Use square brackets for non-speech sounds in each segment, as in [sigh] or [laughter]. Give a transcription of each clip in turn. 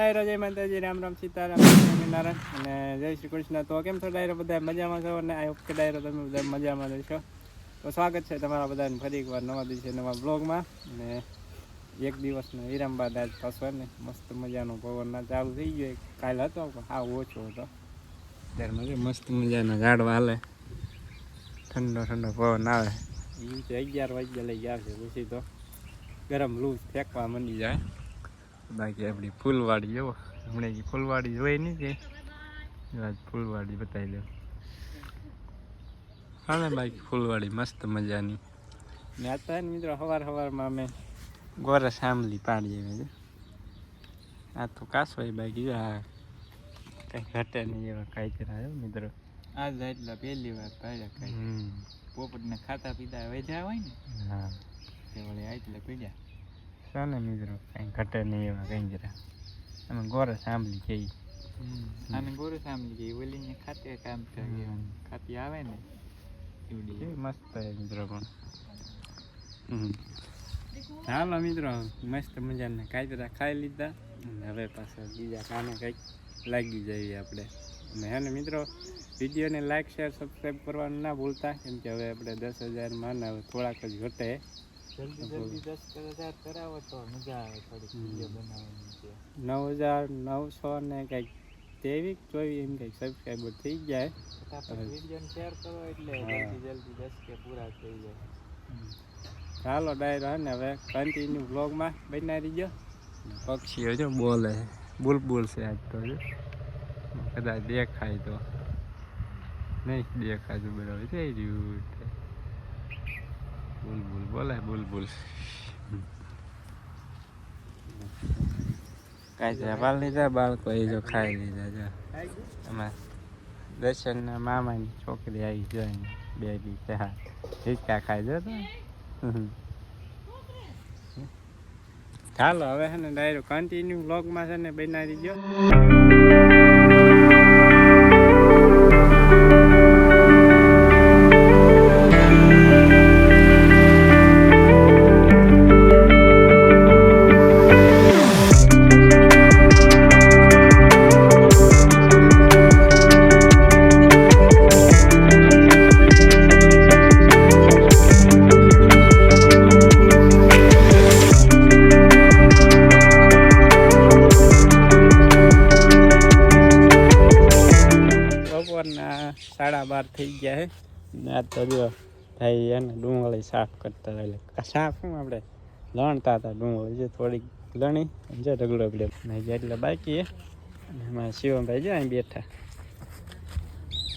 ડાયરો જય માતાજી રામ રામ સીતારામ સ્વામિનારાયણ અને જય શ્રી કૃષ્ણ. તો કેમ છો ડાયરો બધા? મજામાં છો? અને આઈ હોપ કે ડાયરો તમે બધા મજામાં રહેશો. તો સ્વાગત છે તમારા બધાને ફરી એકવાર નવા દિવસે નવા બ્લોગમાં અને એક દિવસનો વિરામ બાદ આજ પાછો ને. મસ્ત મજાનો પવન ના ચાલુ થઈ ગયો કાલ હતો પણ હા ઓછો હતો. ત્યારે મજા મસ્ત મજાના ઝાડવા હાલે. ઠંડો ઠંડો પવન આવે. એ તો અગિયાર વાગ્યા લઈ ગયા છે પછી તો. ગરમ લૂ ફેંકવા મંડી જાય. બાકી આપણી ફૂલવાડી જુઓ હમણાં કે ફૂલવાડી જોઈ નહીં કે? આજ ફૂલવાડી બતાવી લો હા બાકી ફૂલવાડી મસ્ત મજાની. ને મિત્રો સવાર સવારમાં અમે ગોરસ આંબલી પાડીએ છે. આ તો કાસવાઈ બાકી જો આ કંઈ ઘટે નહીં એવા કાંઈ આવ્યો મિત્રો. આજ એટલા પહેલી વાર પાડ્યા કાંઈ. પોપટને ખાતા પીતા વધ્યા હોય ને હા. તે વળી આટલા પીડ્યા ચાલે મિત્રો કંઈ ઘટે નહીં એવા કંઈ જરા અમે ગોરસ આંબલી કહીએ અને ગોરે સાંભળી ગઈ ઓલી ને ખાતે કામ કરે. ખાતી આવે ને એવડી મસ્ત છે મિત્રો પણ. હમ. ચાલો મિત્રો મસ્ત મજાના કાયદરા ખાઈ લીધા. અને હવે પાછા બીજા કામે કંઈક લાગી જઈએ આપણે. અને હે ને મિત્રો વિડીયોને લાઈક શેર સબસ્ક્રાઈબ કરવાનું ના ભૂલતા કેમ કે હવે આપણે દસ હજારમાં ને હવે થોડાક જ ઘટે. જલ્દી જલ્દી દસ હજાર કરાવો તો મજા આવે થોડીક વીડિયો બનાવવાની છે નવ હજાર નવસો ને કંઈક તેવી ચોવીસ એમ કંઈક સબસ્ક્રાઈબર થઈ જાય. વીડિયો શેર કરો એટલે જલ્દી જલ્દી દસ કે પૂરા થઈ જાય. ચાલો ડાયરો ને હવે કન્ટિન્યુ બ્લોગમાં બનાવી દીજો પક્ષીઓ જો બોલે બુલબુલ છે આજ તો જો કદાચ દેખાય તો. નહીં દેખાય તો બરાબર થઈ રહ્યું. બુલબુલ, બોલે બુલબુલ. કાંઈ પાલ લીધા બાળકો, એ જો ખાઈ લીધા, જો. એમાં દર્શનના મામાની છોકરી આવી જાય બે બી ચા હિચકા ખાઈ જતો ચાલો, હવે છે ને, ડાયરો કન્ટિન્યુ વ્લોગમાં છે ને, બનાવી દીજો સાડા થઈ ગયા હે. ને આ તો જો ભાઈ એને ડુંગળી સાફ કરતા એટલે સાફ શું આપણે? લણતા હતા ડુંગળી. જે થોડીક લણી જે ઢગલો પડે નહીં એટલે બાકી અને એમાં શિવમભાઈ જો અહીં બેઠા.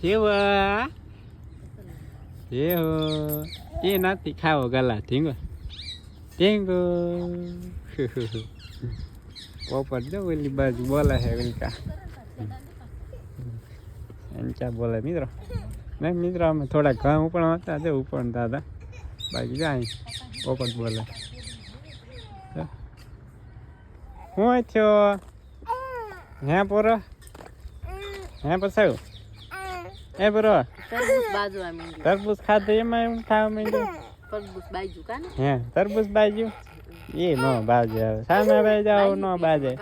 શિવા! એવો એ નથી ખાવો ગલા, ઢીંગો. ઢીંગો! પોપટ જો ઓલી બાજુ બોલે છે ઓલકા એમ ક્યાં બોલે મિત્રો. ને મિત્રો અમે થોડા ઘઉં ઉપણ હતા તે ઉપણતા હતા. બાકી જાય પોપટ બોલે હું થયો? હે પોરો? હે પસાયું હે પોરો? તરબૂચ ખાધું એમાં એમ ખાવા માંડ્યું તરબૂચ બાજુ કા હે તરબૂચ બાજુ? એ નો બાજે આવે સામે બાજે જાવ નો બાજે.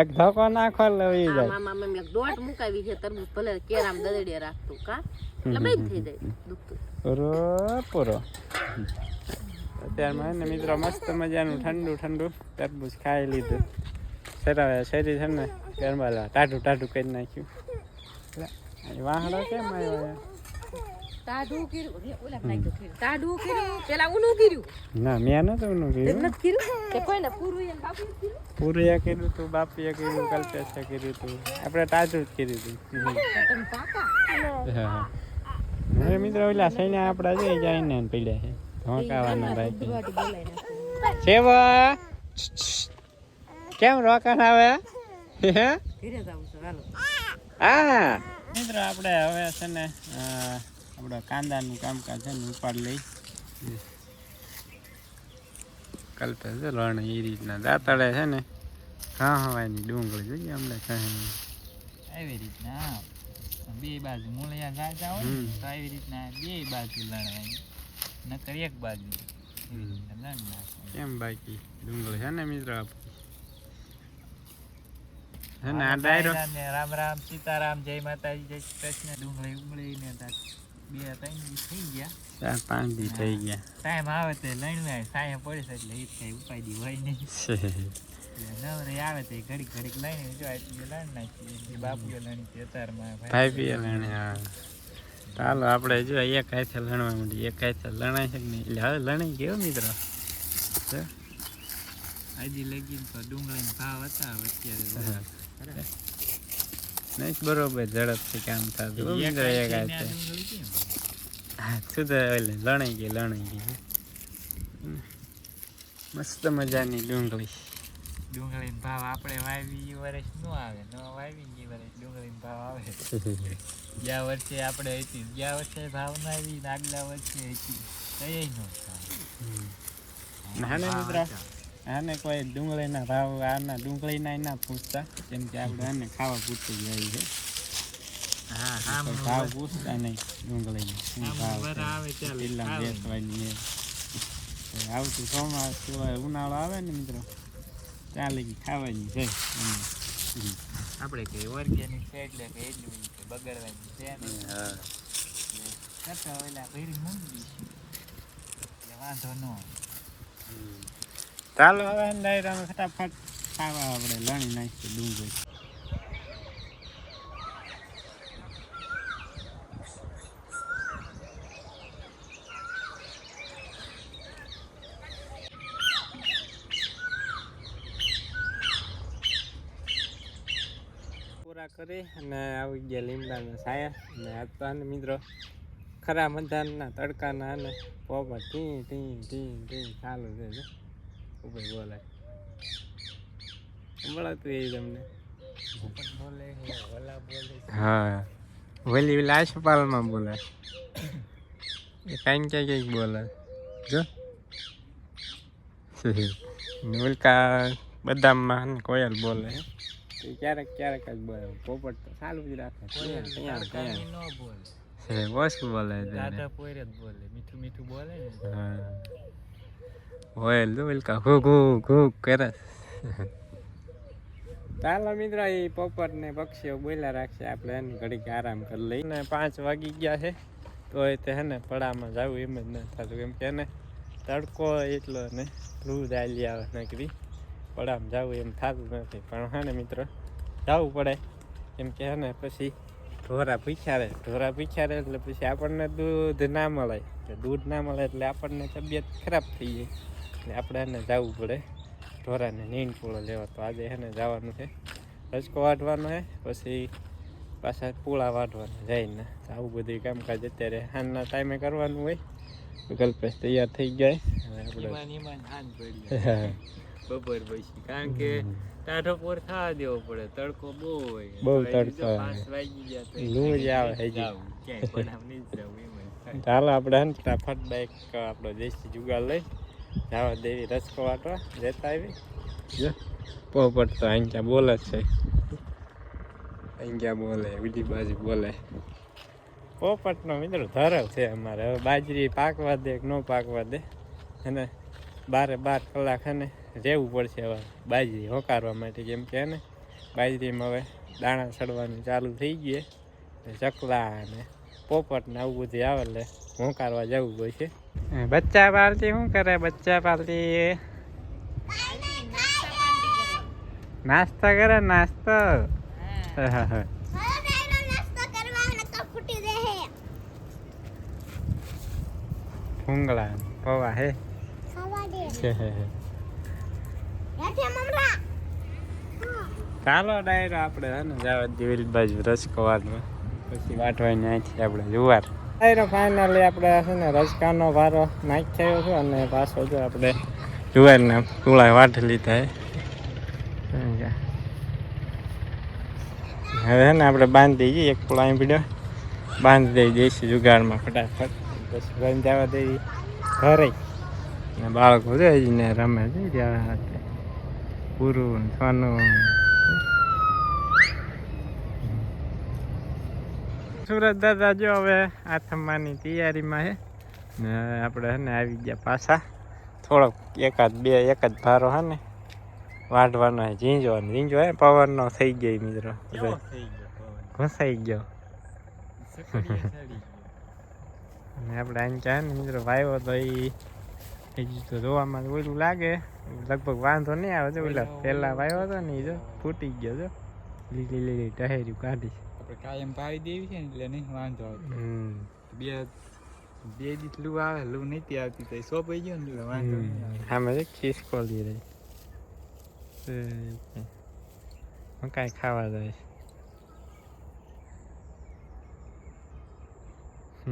એક ધક્કો નાખો લઈ જાય. આમ આમ એક દોટ મુકાવી છે તરબૂચ ભલે કેરામ દદડીએ રાખતું કા? એટલે બંધ થઈ જાય દુખતું. પૂરો પૂરો. અત્યારમાં ને મિત્રો મસ્ત મજાનું ઠંડુ ઠંડુ તરબૂચ ખાઈ લીધું. સરાવે શરીર છે ને ગરબા ટાટું ટાટું કરી નાખ્યું. વાહડો કેમ આવ્યો ટાઢું કર્યું. ઓલા નાખ્યું કર્યું. ટાઢું કર્યું પેલા ઊનું કર્યું. ના મેં નતું નું એમ કીધું નથી કર્યું? તે કોઈને પૂરું એને બાપુ કર્યું? પૂરીએ કર્યું તું બાપીએ કર્યું કલ્પેશે કર્યું તું. આપણે ટાઢું જ કર્યું તું. હા હવે મિત્રો ઓલા સૈન્ય આપણા જઈ જાય ને પીડ્યા છે. ધોકાવાના ભાઈ. સેવા. કેમ રોકાણ આવે? હે? ઘરે જાવું છે હાલો. હા. મિત્રો આપણે હવે છે ને આપણે કાંદાનું કામકાજ છે ને ઉપાડ લઈ. કલ્પે છે રણ એ રીતના દાંતળે છે ને હા હવાની ડુંગળી જોઈએ અમને કહે આવી રીતના બે બાજુ મૂળિયા ગાતા હોય તો આવી રીતના બે બાજુ લણવાની નકર એક બાજુ. કેમ બાકી? ડુંગળી છે ને મિત્રો હે ને આ ડાયરો? રામ રામ સીતારામ જય માતાજી જય કૃષ્ણ. ડુંગળી ઉમળી ને તાર બે ત્રણ દી થઈ ગયા. ચાર પાંચ દી થઈ ગયા. ટાઈમ આવે તો લણવાય સાયા પડે છે એટલે એ કઈ ઉપાય હોય નહીં. નવરે આવે તે ઘડીક ઘડીક લઈને જો આટલી લણ નાખી બાપુએ લણી છે અત્યારમાં ભાઈ પીએ લણે હા. ચાલો આપણે જો એક હાથે લણવા માંડી એક હાથે લણાય છે કે નહીં? એટલે હવે લણાઈ ગયો મિત્રો. હજી લગીન તો ડુંગળીના ભાવ હતા અત્યારે નહીં બરોબર ઝડપથી કામ થતું. શું સુધા લણાઈ ગઈ લણાઈ ગઈ. મસ્ત મજાની ડુંગળી. ડુંગળી ભાવ આપણે વાવી વર્ષ નો આવે ન વાવી વર્ષ ડુંગળી ભાવ આવે. ગયા વર્ષે આપણે હતી ગયા વર્ષે ભાવ ના આવી આગલા વર્ષે હતી. કઈ નો ના મિત્ર. આને કોઈ ડુંગળીના ભાવ આના ડુંગળીના ના પૂછતા કેમ કે આપણે આને ખાવા પૂછતી જાય છે હા હા ભાવ પૂછતા નહીં ડુંગળીનો ભાવ વર છે. આવે ચાલે પેલા ખાવાનું. વેચવાની એ. તો આવતું ચોમાસ સિવાય ઉનાળો આવે ને મિત્રો ચાલે કે ખાવાની છે. આપણે કે ઓર્ગેનિક છે એટલે કે એટલું બગાડવાની છે નહીં કરતા ઓલા ભેરી મૂકી દઈશું એટલે વાંધો ન. ચાલો હવે ડાયરામાં ફટાફટ ખાવા આપણે લણી નાખીએ ડુંગળી પૂરા કરી અને આવી ગયા લીમડાના છાયા અને આજ તો આને મિત્રો ખરા મધાના તડકાના અને પોપર ટી ટી ટી ટી ચાલુ છે જો બોલે. સંભળાતું એ તમને. હા બોલે છે, ઓલા બોલે. એ કાંઈ ક્યાં ક્યાંક બોલે. જો. ઉલ્કા બદામમાં ને કોયલ બોલે. ક્યારેક ક્યારેક જ બોલે. પોપટ તો ચાલુ જ રાખે. બોલે. બોલે. મીઠું મીઠું બોલે ને. હા. કોયલ જો ઉલ્કા ઘૂ ઘૂ ઘૂ કરે ચાલો મિત્રો એ પોપટ ને પક્ષીઓ બોલ્યા રાખશે આપણે એને ઘડીક આરામ કરી લઈને પાંચ વાગી ગયા છે તો એ તે હે ને પડામાં જવું એમ જ ન થતું કેમ કે એને તડકો એટલો ને લૂ દાલી આવે નકરી પડામાં જવું એમ થતું નથી પણ હા ને મિત્રો જવું પડે. કેમ કે ને પછી ઢોરા પૂછ્યા રહે ઢોરા પૂછ્યા રહે એટલે પછી આપણને દૂધ ના મળે. એટલે દૂધ ના મળે એટલે આપણને તબિયત ખરાબ થઈ જાય. એટલે આપણે એને જવું પડે. ઢોરાને નીંદ પૂળો લેવા તો આજે એને જવાનું છે. રસકો વાઢવાનો છે પછી પાછા પૂળા વાઢવાના જઈને. તો આવું બધું કામકાજ અત્યારે હાનના ટાઈમે કરવાનું હોય. કલ્પેશ તૈયાર થઈ ગયા હવે આપણે બપોર પછી. કારણ કે ટાઢો પોર થવા દેવો પડે. તડકો બહુ હોય. બહુ તડકો પાંચ વાગી ગયા લૂ જ આવે હજી. ચાલો આપણે ફટાફટ બાઈક આપણો દેશી જુગાર લઈ. જવા દેવી રસકો વાટવા જતા આવી. પોપટ તો અહીંયા બોલે જ છે. અહીંયા બોલે બીજી બાજુ બોલે. પોપટનો મિત્રો ધરલ છે અમારે. હવે બાજરી પાકવા દે કે ન પાકવા દે? અને બારે બાર કલાક અને રહેવું પડશે હવે બાજરી હોકારવા માટે. કેમ કે ને બાજરીમાં હવે દાણા ચડવાનું ચાલુ થઈ ગયે ચકલા અને પોપટ ને આવું બધું આવે એટલે હોંકારવા જવું પડશે. બચ્ચા પાલતી શું કરે બચ્ચા પાલતી નાસ્તો કરે નાસ્તો? ભૂંગળા પૌવા હે? ચાલો ડાયરો આપણે હે ને જવા દિવેલ બાજુ રસકો વાટવા પછી વાટવાની નાખી આપણે જુવાર. ડાયરો ફાઇનલી આપણે છે ને રસકાનો નાખ થયો છે અને પાછો જો આપણે જુવારને ટુળા વાટ લીધા હવે છે ને આપણે બાંધી જઈએ એક પુળા પીડ્યો બાંધી દઈ દેશી જુગાડમાં ફટાફટ. પછી બંધ દઈ ઘરે. ને બાળકો છે ને રમે છે પૂરું ને સુરત દાદા જો હવે આથમવાની તૈયારીમાં છે ને આપણે હે ને આવી ગયા પાછા. થોડોક એકાદ બે એક જ ભારો હે ને વાઢવાનો છે ઝીંઝવાનો. ઝીંજો હે પવનનો થઈ ગયો મિત્રો. ઘસાઈ ગયો. અને [laughs] આપણે અહીં ચાહે ને મિત્રો વાવ્યો તો એ હજી તો જોવામાં ઓલું લાગે. લગભગ વાંધો નહીં આવે છે ઓલા પહેલાં વાવ્યો હતો ને એ જો ફૂટી ગયો જો. લીલી લીલી ટહેર્યું કાઢી. આપણે કાયમ પાવી દેવી છે ને એટલે નહીં વાંધો આવતો. બે બે દી લૂ આવે લૂ નહીં આવતી તો સોંપાઈ ગયો ને એટલે વાંધો નહીં મેં ખીસ ખોલી રહી. કઈ ખાવા જાય